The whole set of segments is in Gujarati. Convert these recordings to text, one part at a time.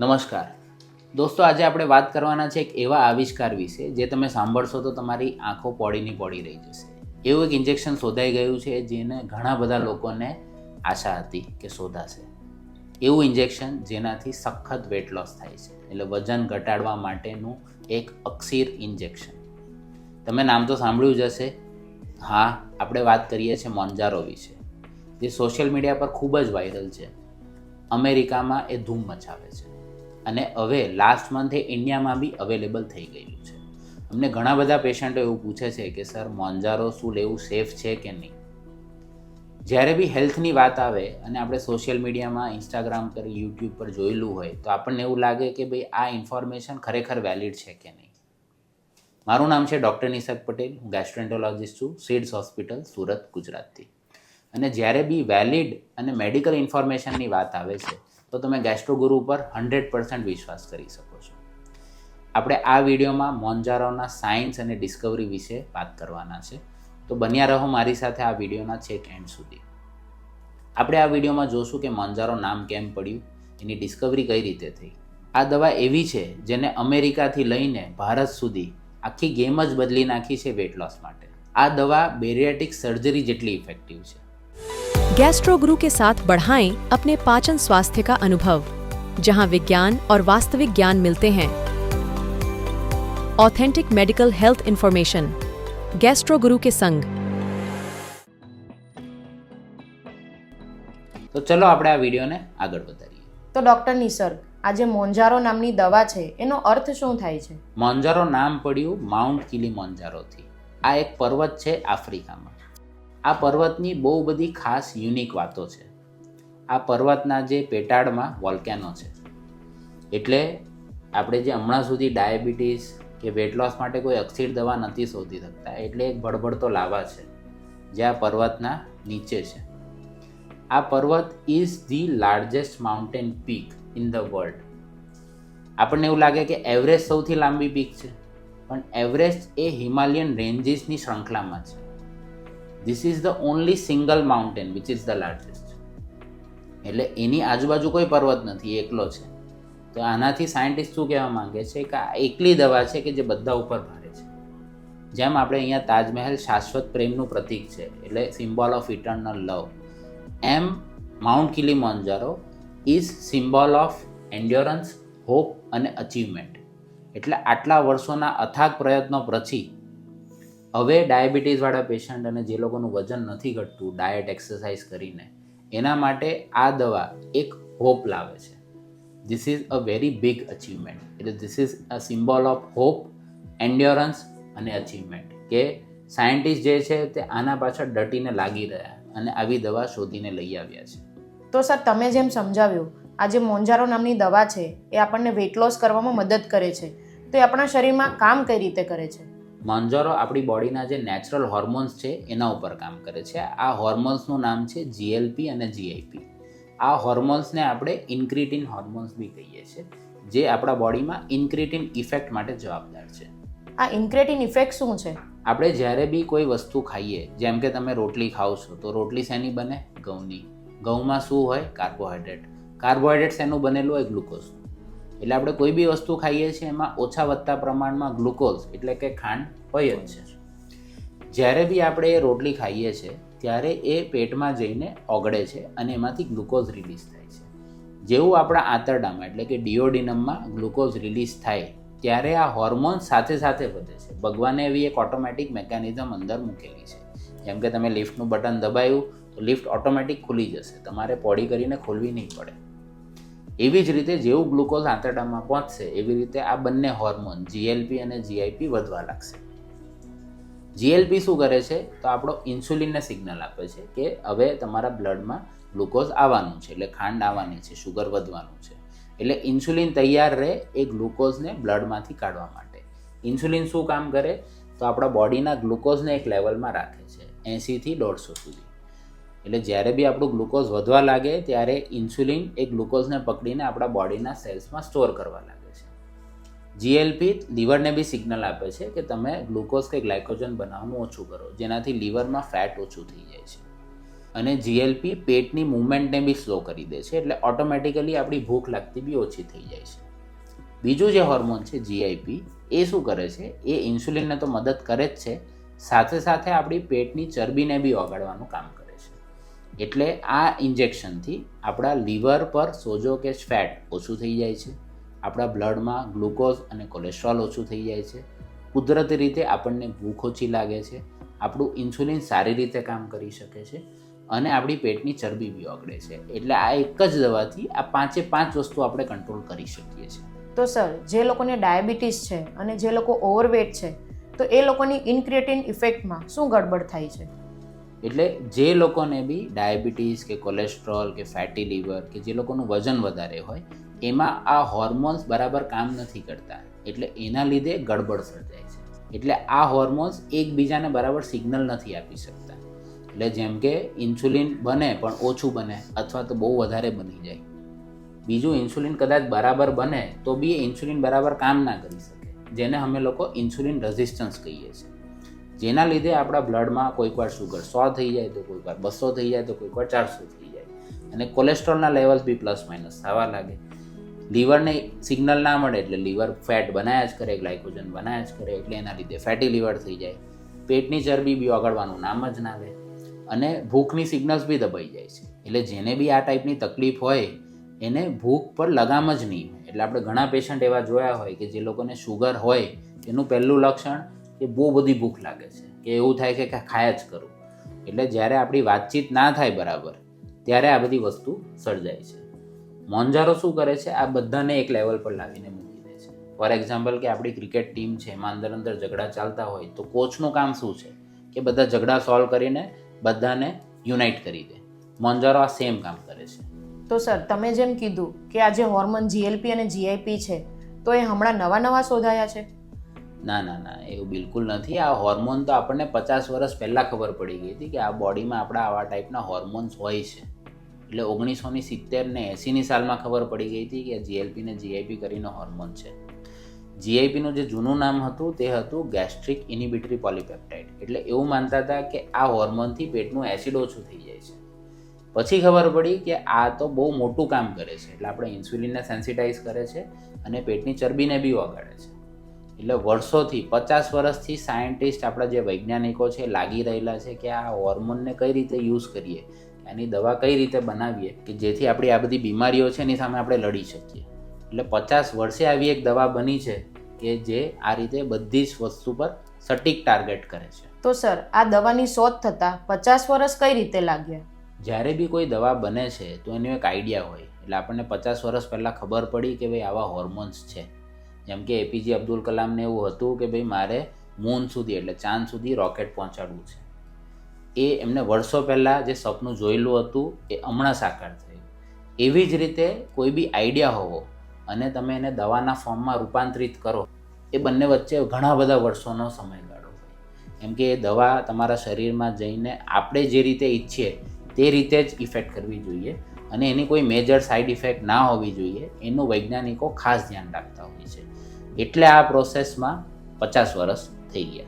નમસ્કાર. દોસ્તો, આજે આપણે વાત કરવાના છે એક એવા આવિષ્કાર વિશે જે તમે સાંભળશો તો તમારી આંખો પોડીની પોડી રહી જશે. એવું એક ઇન્જેક્શન શોધાઈ ગયું છે જેને ઘણા બધા લોકોને આશા હતી કે શોધાશે. એવું ઇન્જેક્શન જેનાથી સખત વેટ લોસ થાય છે. એટલે વજન ઘટાડવા માટેનું એક અક્ષીર ઇન્જેક્શન તમે નામ તો સાંભળ્યું જ હશે. હા, આપણે વાત કરીએ છીએ મોન્જારો વિશે, જે સોશિયલ મીડિયા પર ખૂબ જ વાયરલ છે. અમેરિકામાં એ ધૂમ મચાવે છે. અને હવે લાસ્ટ મંથે ઇન્ડિયામાં બી અવેલેબલ થઈ ગયું છે. અમને ઘણા બધા પેશન્ટો એવું પૂછે છે કે સર મોન્જારો શું લેવું? સેફ છે કે નહીં? જ્યારે બી હેલ્થની વાત આવે અને આપણે સોશિયલ મીડિયામાં ઇન્સ્ટાગ્રામ પર યુટ્યુબ પર જોયેલું હોય, તો આપણને એવું લાગે કે ભાઈ આ ઇન્ફોર્મેશન ખરેખર વેલિડ છે કે નહીં? મારું નામ છે ડૉક્ટર નિશક પટેલ હું ગેસ્ટ્રેન્ટોલોજિસ્ટ છું સીડ્સ હોસ્પિટલ સુરત, ગુજરાતથી. અને જ્યારે બી વેલિડ અને મેડિકલ ઇન્ફોર્મેશનની વાત આવે છે તો તમે ગેસ્ટ્રોગુરુ ઉપર હંડ્રેડ પર્સન્ટ વિશ્વાસ કરી શકો છો. આપણે આ વિડીયોમાં મોન્જારોના સાયન્સ અને ડિસ્કવરી વિશે વાત કરવાના છે. તો બન્યા રહો મારી સાથે આ વિડીયોના છેક એન્ડ સુધી. આપણે આ વિડીયોમાં જોશું કે મોન્જારો નામ કેમ પડ્યું, એની ડિસ્કવરી કઈ રીતે થઈ. આ દવા એવી છે જેને અમેરિકાથી લઈને ભારત સુધી આખી ગેમ જ બદલી નાખી છે વેટ લોસ માટે. આ દવા બેરિયાટિક સર્જરી જેટલી ઇફેક્ટિવ છે. गैस्ट्रो गुरु के साथ बढ़ाएं अपने पाचन स्वास्थ्य का अनुभव जहां विज्ञान और वास्तविक ज्ञान मिलते हैं authentic medical health information Gastro Guru के संग તો ચલો આપણે આ વિડીયોને આગળ વધારીએ તો ડૉક્ટર નિસર્ગ આ જે મોન્જારો નામની દવા છે એનો અર્થ શું થાય છે મોન્જારો નામ પડ્યું માઉન્ટ કિલી મોન્જારોથી આ એક પર્વત છે આફ્રિકામાં આ પર્વતની બહુ બધી ખાસ યુનિક વાતો છે. આ પર્વતના જે પેટાળમાં વોલ્કેનો છે. એટલે આપણે જે હમણાં સુધી ડાયાબિટીસ કે વેટ લોસ માટે કોઈ અક્ષીર દવા નથી શોધી શકતા, એટલે એક ભડભડતો લાવા છે, જે આ પર્વતના નીચે છે. આ પર્વત is the largest mountain peak in the world આપણને એવું લાગે કે એવરેસ્ટ સૌથી લાંબી પીક છે, પણ એવરેસ્ટ એ હિમાલયન રેન્જીસની શ્રૃંખલામાં છે. This is the only single mountain which is the largest એટલે એની આજુબાજુ કોઈ પર્વત નથી, એકલો છે. તો આનાથી સાયન્ટિસ્ટ શું કહેવા માંગે છે કે આ એકલી દવા છે કે જે બધા ઉપર ભારે છે? જેમ આપણે અહીંયા તાજમહેલ શાશ્વત પ્રેમનું પ્રતીક છે, એટલે symbol of eternal love M Mount Kilimanjaro is symbol of endurance hope અને અચીવમેન્ટ એટલે આટલા વર્ષોના અથાગ પ્રયત્નો પછી હવે ડાયાબિટીસવાળા પેશન્ટ અને જે લોકોનું વજન નથી ઘટતું ડાયટ એક્સરસાઇઝ કરીને, એના માટે આ દવા એક હોપ લાવે છે. This is a very big achievement એટલે this is a symbol of hope endurance અને અચીવમેન્ટ કે સાયન્ટિસ્ટ જે છે તે આના પાછળ ડટીને લાગી રહ્યા અને આવી દવા શોધીને લઈ આવ્યા છે. તો સર, તમે જેમ સમજાવ્યું, આ જે મોંજારો નામની દવા છે, એ આપણને વેટ લોસ કરવામાં મદદ કરે છે. તો એ આપણા શરીરમાં કામ કઈ રીતે કરે છે? મોન્જારો આપણી બોડીના જે નેચરલ હોર્મોન્સ છે એના ઉપર કામ કરે છે. આ હોર્મોન્સનું નામ છે જીએલપી અને જીઆઈપી આ હોર્મોન્સને આપણે ઇન્ક્રિટિન હોર્મોન્સ બી કહીએ છીએ જે આપણા બોડીમાં ઇન્ક્રીટિન ઇફેક્ટ માટે જવાબદાર છે. આ ઇન્ક્રેટિન ઇફેક્ટ શું છે? આપણે જ્યારે બી કોઈ વસ્તુ ખાઈએ જેમ કે તમે રોટલી ખાઓ છો તો રોટલી શેની બને? ઘઉંની. ઘઉંમાં શું હોય? કાર્બોહાઈડ્રેટ કાર્બોહાઈડ્રેટ શેનું બનેલું હોય? ગ્લુકોઝ એટલે આપણે કોઈ બી વસ્તુ ખાઈએ છીએ, એમાં ઓછા વધતા પ્રમાણમાં ગ્લુકોઝ એટલે કે ખાંડ હોય જ છે. જ્યારે બી આપણે એ રોટલી ખાઈએ છીએ ત્યારે એ પેટમાં જઈને ઓગળે છે અને એમાંથી ગ્લુકોઝ રિલીઝ થાય છે. જેવું આપણા આંતરડામાં એટલે કે ડિયોડિનમમાં ગ્લુકોઝ રિલીઝ થાય, ત્યારે આ હોર્મોન સાથે સાથે વધે છે. ભગવાને એવી એક ઓટોમેટિક મેકેનિઝમ અંદર મૂકેલી છે. જેમ કે તમે લિફ્ટનું બટન દબાયું, તો લિફ્ટ ઓટોમેટિક ખુલી જશે. તમારે પોડી કરીને ખોલવી નહીં પડે. એવી જ રીતે જેવું ગ્લુકોઝ આંતરડામાં પહોંચશે, એવી રીતે આ બંને હોર્મોન જીએલપી અને જીઆઈપી વધવા લાગશે. જીએલપી શું કરે છે? તો આપણો ઇન્સ્યુલિનને સિગ્નલ આપે છે કે હવે તમારા બ્લડમાં ગ્લુકોઝ આવવાનું છે, એટલે ખાંડ આવવાની છે શુગર વધવાનું છે. એટલે ઇન્સ્યુલિન તૈયાર રહે એ ગ્લુકોઝને બ્લડમાંથી કાઢવા માટે. ઇન્સ્યુલિન શું કામ કરે? તો આપણા બોડીના ગ્લુકોઝને એક લેવલમાં રાખે છે એંસીથી દોઢસો સુધી. એટલે જ્યારે બી આપણું ગ્લુકોઝ વધવા લાગે ત્યારે ઇન્સ્યુલિન એ ગ્લુકોઝને પકડીને આપણા બોડીના સેલ્સમાં સ્ટોર કરવા લાગે છે. જીએલપી લીવરને બી સિગ્નલ આપે છે કે તમે ગ્લુકોઝ કે ગ્લાયકોજન બનાવવાનું ઓછું કરો, જેનાથી લીવરમાં ફેટ ઓછું થઈ જાય છે. અને જીએલપી પેટની મૂવમેન્ટને બી સ્લો કરી દે છે, એટલે ઓટોમેટિકલી આપણી ભૂખ લાગતી બી ઓછી થઈ જાય છે. બીજું જે હોર્મોન છે જીઆઈપી એ શું કરે છે? એ ઇન્સ્યુલિનને તો મદદ કરે જ છે, સાથે સાથે આપણી પેટની ચરબીને બી ઓગાળવાનું કામ કરે એટલે આ ઇન્જેક્શનથી આપણા લીવર પર સોજો કે ફેટ ઓછું થઈ જાય છે, આપણા બ્લડમાં ગ્લુકોઝ અને કોલેસ્ટ્રોલ ઓછું થઈ જાય છે, કુદરતી રીતે આપણને ભૂખ ઓછી લાગે છે, આપણું ઇન્સ્યુલિન સારી રીતે કામ કરી શકે છે અને આપણી પેટની ચરબી બી ઓગળે છે. એટલે આ એક જ દવાથી આ પાંચે પાંચ વસ્તુ આપણે કંટ્રોલ કરી શકીએ છીએ. તો સર, જે લોકોને ડાયાબિટીસ છે અને જે લોકો ઓવરવેટ છે, તો એ લોકોની ઇન્ક્રિએટિન ઇફેક્ટમાં શું ગડબડ થાય છે? એટલે જે લોકોને બી ડાયાબિટીસ કે કોલેસ્ટ્રોલ કે ફેટી લીવર કે જે લોકોનું વજન વધારે હોય, એમાં આ હોર્મોન્સ બરાબર કામ નથી કરતા. એટલે એના લીધે ગડબડ સર્જાય છે. એટલે આ હોર્મોન્સ એકબીજાને બરાબર સિગ્નલ નથી આપી શકતા. એટલે જેમ કે ઇન્સ્યુલિન બને પણ ઓછું બને અથવા તો બહુ વધારે બની જાય. બીજું ઇન્સ્યુલિન કદાચ બરાબર બને તો બી ઇન્સ્યુલિન બરાબર કામ ના કરી શકે. જેને અમે લોકો ઇન્સ્યુલિન રેઝિસ્ટન્સ કહીએ છીએ. જેના લીધે આપણા બ્લડમાં કોઈકવાર શુગર સો થઈ જાય તો કોઈકવાર બસો થઈ જાય તો કોઈક વાર ચારસો થઈ જાય. અને કોલેસ્ટ્રોલના લેવલ્સ બી પ્લસ માઇનસ થવા લાગે. લીવરને સિગ્નલ ના મળે એટલે લીવર ફેટ બનાવ્યા જ કરે ગ્લાયકોજન બનાયા જ કરે એટલે એના લીધે ફેટી લીવર થઈ જાય. પેટની ચરબી બી ઓગળવાનું નામ જ ના લે. અને ભૂખની સિગ્નલ્સ બી દબાઈ જાય છે. એટલે જેને બી આ ટાઈપની તકલીફ હોય, એને ભૂખ પર લગામ જ નહીં. એટલે આપણે ઘણા પેશન્ટ એવા જોયા હોય કે જે લોકોને શુગર હોય, એનું પહેલું લક્ષણ કે બહુ બધી ભૂખ લાગે છે, કે એવું થાય કે કાંઈ ખાયા જ કરું. એટલે જ્યારે આપણી વાતચીત ના થાય બરાબર, ત્યારે આ બધી વસ્તુ સર્જાય છે. મોંજારો શું કરે છે? આ બધાને એક લેવલ પર લાવીને મૂકી દે છે. ફોર એક્ઝામ્પલ કે આપણી ક્રિકેટ ટીમ છે, એમાં અંદર અંદર ઝઘડા ચાલતા હોય, તો કોચનું કામ શું છે? કે બધા ઝઘડા સોલ્વ કરીને બધાને યુનાઇટ કરી દે. મોંજારો આ સેમ કામ કરે છે. તો સર, તમે જેમ કીધું કે આ જે હોર્મોન જીએલપી અને જીઆઈપી છે, તો એ હમણાં નવા નવા શોધાયા છે? ના ના ના, એવું બિલકુલ નથી. આ હોર્મોન તો આપણને પચાસ વર્ષ પહેલાં ખબર પડી ગઈ હતી કે આ બોડીમાં આપણા આવા ટાઈપના હોર્મોન્સ હોય છે. એટલે ઓગણીસોની સિત્તેર ને એંસીની સાલમાં ખબર પડી ગઈ હતી કે જીએલપી ને જીઆઈપી કરીને હોર્મોન છે. જીઆઈપીનું જે જૂનું નામ હતું તે હતું ગેસ્ટ્રિક ઇનિબિટરી પોલિપેપ્ટાઇડ એટલે એવું માનતા હતા કે આ હોર્મોનથી પેટનું એસિડ ઓછું થઈ જાય છે. પછી ખબર પડી કે આ તો બહુ મોટું કામ કરે છે. એટલે આપણે ઇન્સ્યુલિનને સેન્સિટાઇઝ કરે છે અને પેટની ચરબીને બી ઓગાળે છે. એટલે વર્ષોથી પચાસ વર્ષથી સાયન્ટિસ્ટ આપણા જે વૈજ્ઞાનિકો છે લાગી રહેલા છે કે આ હોર્મોનને કઈ રીતે યુઝ કરીએ એની દવા કઈ રીતે બનાવીએ કે જેથી આપણી આ બધી બીમારીઓ છે એની સામે આપણે લડી શકીએ. એટલે પચાસ વર્ષે આવી એક દવા બની છે કે જે આ રીતે બધી જ વસ્તુ પર સટીક ટાર્ગેટ કરે છે. તો સર આ દવાની શોધ થતાં પચાસ વર્ષ કઈ રીતે લાગ્યા? જ્યારે બી કોઈ દવા બને છે તો એનો એક આઈડિયા હોય. એટલે આપણને પચાસ વર્ષ પહેલાં ખબર પડી કે ભાઈ આવા હોર્મોન્સ છે. જેમ કે એપીજે અબ્દુલ કલામને એવું હતું કે ભાઈ મારે મૂન સુધી એટલે ચાંદ સુધી રોકેટ પહોંચાડવું છે. એ એમને વર્ષો પહેલાં જે સપનું જોયેલું હતું, એ હમણાં સાકાર થયું. એવી જ રીતે કોઈ બી આઈડિયા હોવો અને તમે એને દવાના ફોર્મમાં રૂપાંતરિત કરો, એ બંને વચ્ચે ઘણા બધા વર્ષોનો સમયગાળો હોય. કેમ કે એ દવા તમારા શરીરમાં જઈને આપણે જે રીતે ઈચ્છીએ તે રીતે જ ઇફેક્ટ કરવી જોઈએ. અને એની કોઈ મેજર સાઇડ ઇફેક્ટ ના હોવી જોઈએ એનું વૈજ્ઞાનિકો ખાસ ધ્યાન રાખતા હોય છે. એટલે આ પ્રોસેસમાં પચાસ વર્ષ થઈ ગયા.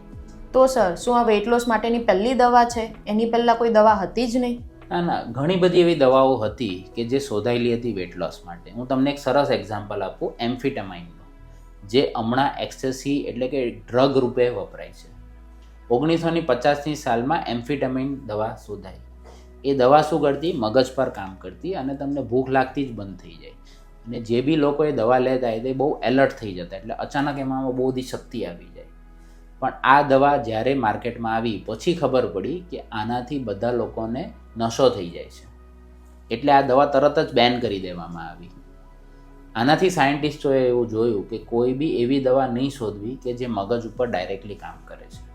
તો સર શું આ વેઇટ લોસ માટેની પહેલી દવા છે? એની પહેલાં કોઈ દવા હતી જ નહીં? ના ના ઘણી બધી એવી દવાઓ હતી કે જે શોધાયેલી હતી વેટ લોસ માટે. હું તમને એક સરસ એક્ઝામ્પલ આપું એમ્ફિટામાઇનનું જે હમણાં એક્સેસી એટલે કે ડ્રગ રૂપે વપરાય છે. ઓગણીસો ની પચાસની સાલમાં એમ્ફિટામાઇન દવા શોધાઈ. એ દવા શું કરતી? મગજ પર કામ કરતી અને તમને ભૂખ લાગતી જ બંધ થઈ જાય. અને જે બી લોકો એ દવા લેતા એ બહુ એલર્ટ થઈ જતા એટલે અચાનક એમાં બહુ બધી શક્તિ આવી જાય. પણ આ દવા જ્યારે માર્કેટમાં આવી પછી ખબર પડી કે આનાથી બધા લોકોને નશો થઈ જાય છે. એટલે આ દવા તરત જ બેન કરી દેવામાં આવી. આનાથી સાયન્ટિસ્ટોએ એવું જોયું કે કોઈ બી એવી દવા નહીં શોધવી કે જે મગજ ઉપર ડાયરેક્ટલી કામ કરે છે.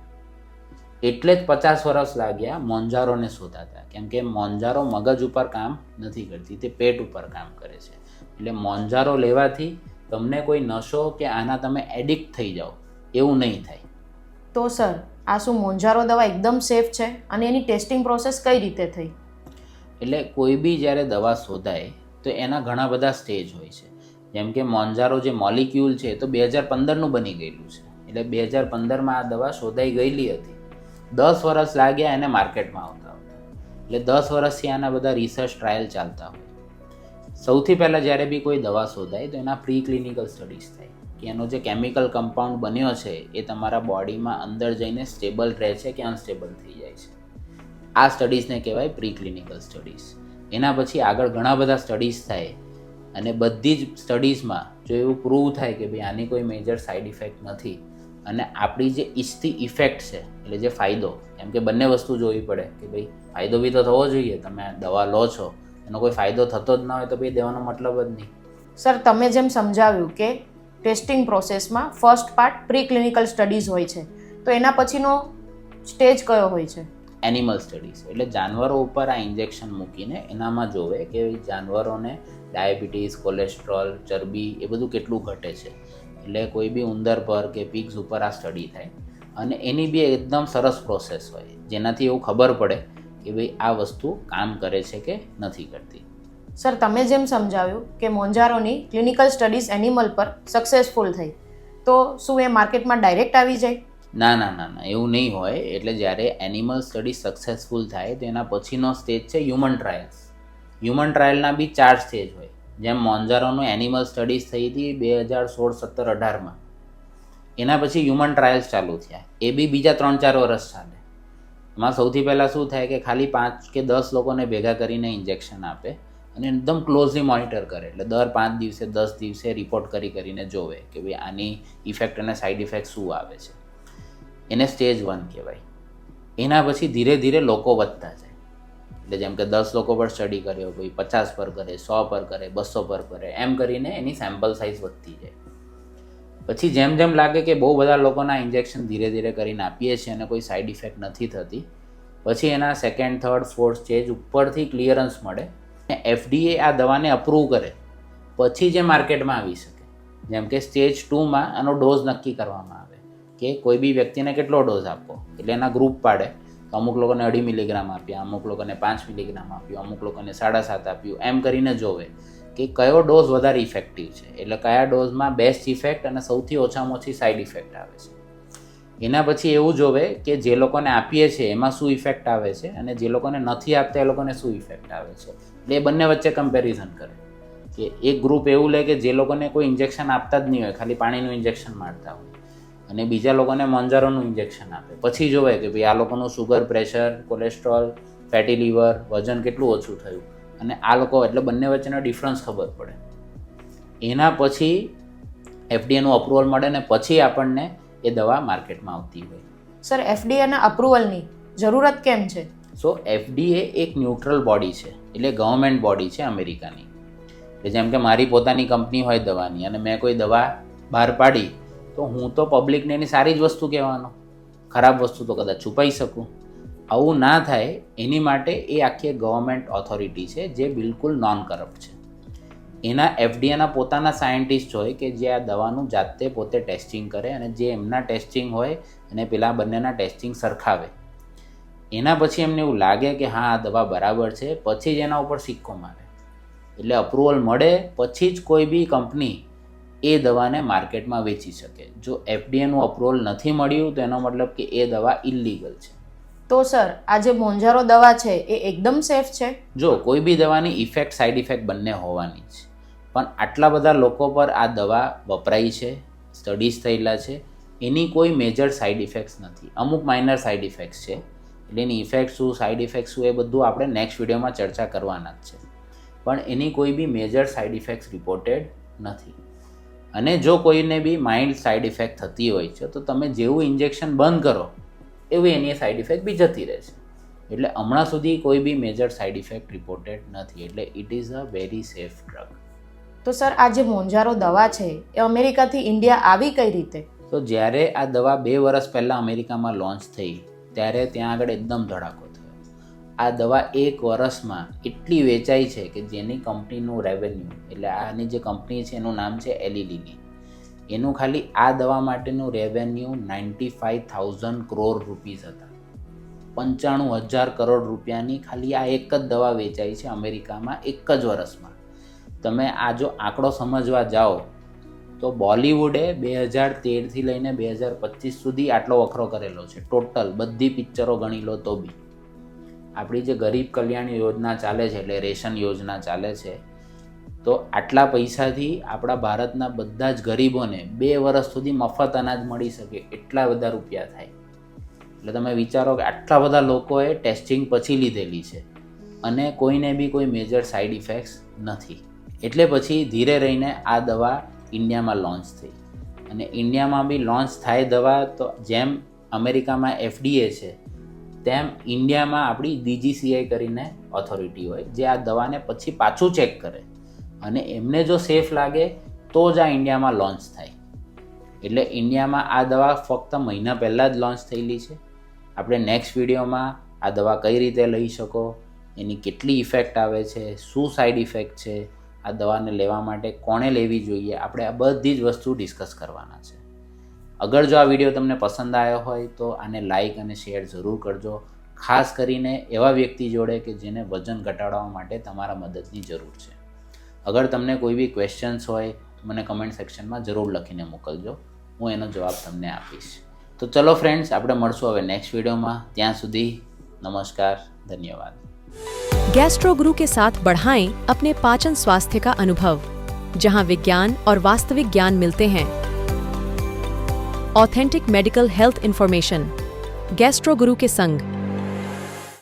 એટલે જ પચાસ વર્ષ લાગ્યા મોંજારોને શોધાતા. કેમ કે મોંજારો મગજ ઉપર કામ નથી કરતી તે પેટ ઉપર કામ કરે છે. એટલે મોંજારો લેવાથી તમને કોઈ નશો કે આના તમે એડિક્ટ થઈ જાઓ એવું નહીં થાય. તો સર આ શું મોંજારો દવા એકદમ સેફ છે? અને એની ટેસ્ટિંગ પ્રોસેસ કઈ રીતે થઈ? એટલે કોઈ બી જ્યારે દવા શોધાય તો એના ઘણા બધા સ્ટેજ હોય છે. જેમ કે મોંજારો જે મોલિક્યુલ છે તો બે હજાર પંદરનું બની ગયેલું છે. એટલે બે હજાર પંદરમાં આ દવા શોધાઈ ગયેલી હતી. દસ વર્ષ લાગ્યા એને માર્કેટમાં આવતા હોય. એટલે દસ વર્ષથી આના બધા રિસર્ચ ટ્રાયલ ચાલતા હોય. સૌથી પહેલાં જ્યારે બી કોઈ દવા શોધાય તો એના પ્રી ક્લિનિકલ સ્ટડીઝ થાય. કે એનો જે કેમિકલ કમ્પાઉન્ડ બન્યો છે એ તમારા બોડીમાં અંદર જઈને સ્ટેબલ રહે છે કે અનસ્ટેબલ થઈ જાય છે. આ સ્ટડીઝને કહેવાય પ્રી ક્લિનિકલ સ્ટડીઝ એના પછી આગળ ઘણા બધા સ્ટડીઝ થાય. અને બધી જ સ્ટડીઝમાં જો એવું પ્રૂવ થાય કે ભાઈ આની કોઈ મેજર સાઇડ ઇફેક્ટ નથી. અને આપણી જે ઈચ્છતી ઇફેક્ટ છે એટલે જે ફાયદો એમ કે બંને વસ્તુ જોવી પડે કે ભાઈ ફાયદો બી તો થવો જોઈએ તમે દવા લો છો એનો કોઈ ફાયદો થતો જ ના હોય તો ભાઈ દેવાનો મતલબ જ નહીં. સર તમે જેમ સમજાવ્યું કે ટેસ્ટિંગ પ્રોસેસમાં first part pre clinical studies હોય છે તો એના પછીનો સ્ટેજ કયો હોય છે? એનિમલ સ્ટડીઝ એટલે જાનવરો ઉપર આ ઇન્જેક્શન મૂકીને એનામાં જોવે કે જાનવરોને ડાયાબિટીસ કોલેસ્ટ્રોલ ચરબી એ બધું કેટલું ઘટે છે. એટલે કોઈ બી ઉંદર પર કે પિગ્સ ઉપર આ સ્ટડી થાય. અને એની બી એકદમ સરસ પ્રોસેસ હોય. જેનાથી એવું ખબર પડે કે ભાઈ આ વસ્તુ કામ કરે છે કે નથી કરતી. સર તમે જેમ સમજાવ્યું કે મોંજારોની ક્લિનિકલ સ્ટડીઝ એનિમલ પર સક્સેસફુલ થઈ તો શું એ માર્કેટમાં ડાયરેક્ટ આવી જાય? ના ના ના ના એવું નહીં હોય. એટલે જ્યારે એનિમલ સ્ટડી સક્સેસફુલ થાય તો એના પછીનો સ્ટેજ છે હ્યુમન ટ્રાયલ્સ હ્યુમન ટ્રાયલના બી ચાર સ્ટેજ હોય. જેમ મોંજારોનું એનિમલ સ્ટડીઝ થઈ હતી બે હજાર સોળ સત્તર અઢારમાં. એના પછી હ્યુમન ટ્રાયલ્સ ચાલુ થયા. એ બી બીજા ત્રણ ચાર વર્ષ ચાલે. એમાં સૌથી પહેલાં શું થાય કે ખાલી પાંચ કે દસ લોકોને ભેગા કરીને ઇન્જેક્શન આપે અને એકદમ ક્લોઝલી મોનિટર કરે. એટલે દર પાંચ દિવસે, દસ દિવસે રિપોર્ટ કરી કરીને જોવે કે ભાઈ આની ઇફેક્ટ અને સાઇડ ઇફેક્ટ શું આવે છે. એને સ્ટેજ વન કહેવાય. એના પછી ધીરે ધીરે લોકો વધતા જાય. એટલે જેમ કે દસ લોકો પર સ્ટડી કર્યો કોઈ પચાસ પર કરે, સો પર કરે, બસો પર કરે, એમ કરીને એની સેમ્પલ સાઇઝ વધતી જાય. પછી જેમ જેમ લાગે કે બહુ બધા લોકોના ઇન્જેક્શન ધીરે ધીરે કરીને આપીએ છીએ અને કોઈ સાઇડ ઇફેક્ટ નથી થતી, પછી એના સેકન્ડ થર્ડ ફોર્થ સ્ટેજ ઉપરથી ક્લિયરન્સ મળે અને એફડીએ આ દવાને અપ્રૂવ કરે, પછી જે માર્કેટમાં આવી શકે. જેમ કે સ્ટેજ ટુમાં આનો ડોઝ નક્કી કરવામાં આવે કે કોઈ બી વ્યક્તિને કેટલો ડોઝ આપવો. એટલે એના ગ્રુપ પાડે તો અમુક લોકોને અઢી મિલીગ્રામ આપ્યા, અમુક લોકોને પાંચ મિલીગ્રામ આપ્યું, અમુક લોકોને સાડા સાત આપ્યું, એમ કરીને જોવે. કે કયો ડોઝ વધારે ઇફેક્ટિવ છે. એટલે કયા ડોઝમાં બેસ્ટ ઇફેક્ટ અને સૌથી ઓછામાં ઓછી સાઇડ ઇફેક્ટ આવે છે. એના પછી એવું જોવે કે જે લોકોને આપીએ છીએ એમાં શું ઇફેક્ટ આવે છે અને જે લોકોને નથી આપતા એ લોકોને શું ઇફેક્ટ આવે છે. એટલે એ બંને વચ્ચે કમ્પેરિઝન કરે. કે એક ગ્રુપ એવું લે કે જે લોકોને કોઈ ઇન્જેક્શન આપતા જ નહીં હોય, ખાલી પાણીનું ઇન્જેક્શન મારતા હોય અને બીજા લોકોને મંજારોનું ઇન્જેક્શન આપે. પછી જોવે કે ભાઈ આ લોકોનું sugar pressure cholesterol fatty liver વજન કેટલું ઓછું થયું. અને આ લોકો એટલે બંને વચ્ચેનો ડિફરન્સ ખબર પડે. એના પછી એફડીએનું અપ્રુવલ મળે ને પછી આપણને એ દવા માર્કેટમાં આવતી હોય. સર એફડીએના અપ્રુવલની જરૂરત કેમ છે? સો એફડીએ એક ન્યુટ્રલ બોડી છે એટલે ગવર્મેન્ટ બોડી છે અમેરિકાની. એટલે જેમ કે મારી પોતાની કંપની હોય દવાની અને મેં કોઈ દવા બહાર પાડી તો હું તો પબ્લિકને એની સારી જ વસ્તુ કહેવાનો. ખરાબ વસ્તુ તો કદાચ છુપાઈ શકું. આવું ના થાય, એની માટે એ આખી ગવર્મેન્ટ ઓથોરિટી છે જે બિલકુલ નોન કરપ્ટ છે. એના એફડીએના પોતાના સાયન્ટિસ્ટ હોય કે જે આ દવાનું જાતે પોતે ટેસ્ટિંગ કરે અને જે એમના ટેસ્ટિંગ હોય અને પેલા બંનેના ટેસ્ટિંગ સરખાવે. એના પછી એમને એવું લાગે કે હા, આ દવા બરાબર છે, પછી જ એના ઉપર સિક્કો મારે. એટલે અપ્રુવલ મળે, પછી જ કોઈ બી કંપની એ દવાને માર્કેટમાં વેચી શકે. જો એફડીએનું અપ્રુવલ નથી મળ્યું, તો એનો મતલબ કે એ દવા ઇલીગલ છે. તો સર, આ જે મોંજારો દવા છે, એ એકદમ સેફ છે? જો, કોઈ બી દવાની ઇફેક્ટ સાઇડ ઇફેક્ટ બંને હોવાની જ. પણ આટલા બધા લોકો પર આ દવા વપરાઈ છે, સ્ટડીઝ થયેલા છે, એની કોઈ મેજર સાઇડ ઇફેક્ટ્સ નથી. અમુક માઇનર સાઇડ ઇફેક્ટ્સ છે. એટલે એની ઇફેક્ટ શું સાઇડ ઇફેક્ટ શું, એ બધું આપણે નેક્સ્ટ વિડીયોમાં ચર્ચા કરવાના જ છે. પણ એની કોઈ બી મેજર સાઇડ ઇફેક્ટ્સ રિપોર્ટેડ નથી. અને જો કોઈને બી માઇલ્ડ સાઇડ ઇફેક્ટ થતી હોય છે, તો તમે જેવું ઇન્જેક્શન બંધ કરો એવી એની સાઇડ ઇફેક્ટ બી જતી રહેશે એટલે હમણાં સુધી કોઈ બી મેજર સાઇડ ઇફેક્ટ રિપોર્ટેડ નથી. એટલે it is a very safe drug તો સર આ જે મોંજારો દવા છે એ અમેરિકાથી ઇન્ડિયા આવી કઈ રીતે? તો જ્યારે આ દવા બે વર્ષ પહેલાં અમેરિકામાં લોન્ચ થઈ ત્યારે ત્યાં આગળ એકદમ ધડાકો થયો. આ દવા એક વર્ષમાં એટલી વેચાઈ છે કે જેની કંપનીનું રેવન્યુ એટલે આની જે કંપની છે એનું નામ છે એલિલીની એનું ખાલી આ દવા માટેનું revenue ninety five thousand crore rupees હતા. પંચાણું હજાર કરોડ રૂપિયાની ખાલી આ એક જ દવા વેચાઈ છે અમેરિકામાં એક જ વર્ષમાં. તમે આ જો આંકડો સમજવા જાઓ, તો બોલિવૂડે બે હજાર તેરથી લઈને બે હજાર પચીસ સુધી આટલો વખરો કરેલો છે. ટોટલ બધી પિક્ચરો ગણી લો તો બી. આપણી જે ગરીબ કલ્યાણ યોજના ચાલે છે, એટલે રેશન યોજના ચાલે છે તો આટલા પૈસાથી આપણા ભારતના બધા જ ગરીબોને બે વર્ષ સુધી મફત અનાજ મળી શકે એટલા બધા રૂપિયા થાય. એટલે તમે વિચારો કે આટલા બધા લોકોએ ટેસ્ટિંગ પછી લીધેલી છે અને કોઈને બી કોઈ મેજર સાઈડ ઇફેક્ટ્સ નથી. એટલે પછી ધીરે રહીને આ દવા ઇન્ડિયામાં લોન્ચ થઈ. અને ઇન્ડિયામાં બી લોન્ચ થાય દવા તો જેમ અમેરિકામાં એફડીએ છે, તેમ ઇન્ડિયામાં આપણી ડીજીસીઆઈ કરીને ઓથોરિટી હોય, જે આ દવાને પછી પાછું ચેક કરે. અને એમને જો સેફ લાગે, તો જ આ ઇન્ડિયામાં લોન્ચ થાય. એટલે ઇન્ડિયામાં આ દવા ફક્ત મહિના પહેલાં જ લોન્ચ થયેલી છે. આપણે નેક્સ્ટ વિડીયોમાં આ દવા કઈ રીતે લઈ શકો, એની કેટલી ઇફેક્ટ આવે છે, શું સાઈડ ઇફેક્ટ છે, આ દવાને લેવા માટે કોણે લેવી જોઈએ, આપણે આ બધી જ વસ્તુ ડિસ્કસ કરવાના છે. અગર જો આ વીડિયો તમને પસંદ આવ્યો હોય, તો આને લાઈક અને શેર જરૂર કરજો. ખાસ કરીને એવા વ્યક્તિ જોડે કે જેને વજન ઘટાડવા માટે તમારા મદદની જરૂર છે. અગર તમને કોઈ બી ક્વેશ્ચન્સ હોય મને કમેન્ટ સેક્શનમાં જરૂર લખીને મોકલજો હું એનો જવાબ તમને આપીશ તો ચલો ફ્રેન્ડ્સ આપણે મળશું હવે નેક્સ્ટ વિડીયોમાં ત્યાં સુધી નમસ્કાર ધન્યવાદ गैस्ट्रो गुरु के साथ बढ़ाएं अपने पाचन स्वास्थ्य का अनुभव जहां विज्ञान और वास्तविक ज्ञान मिलते हैं authentic medical health information Gastro Guru के संग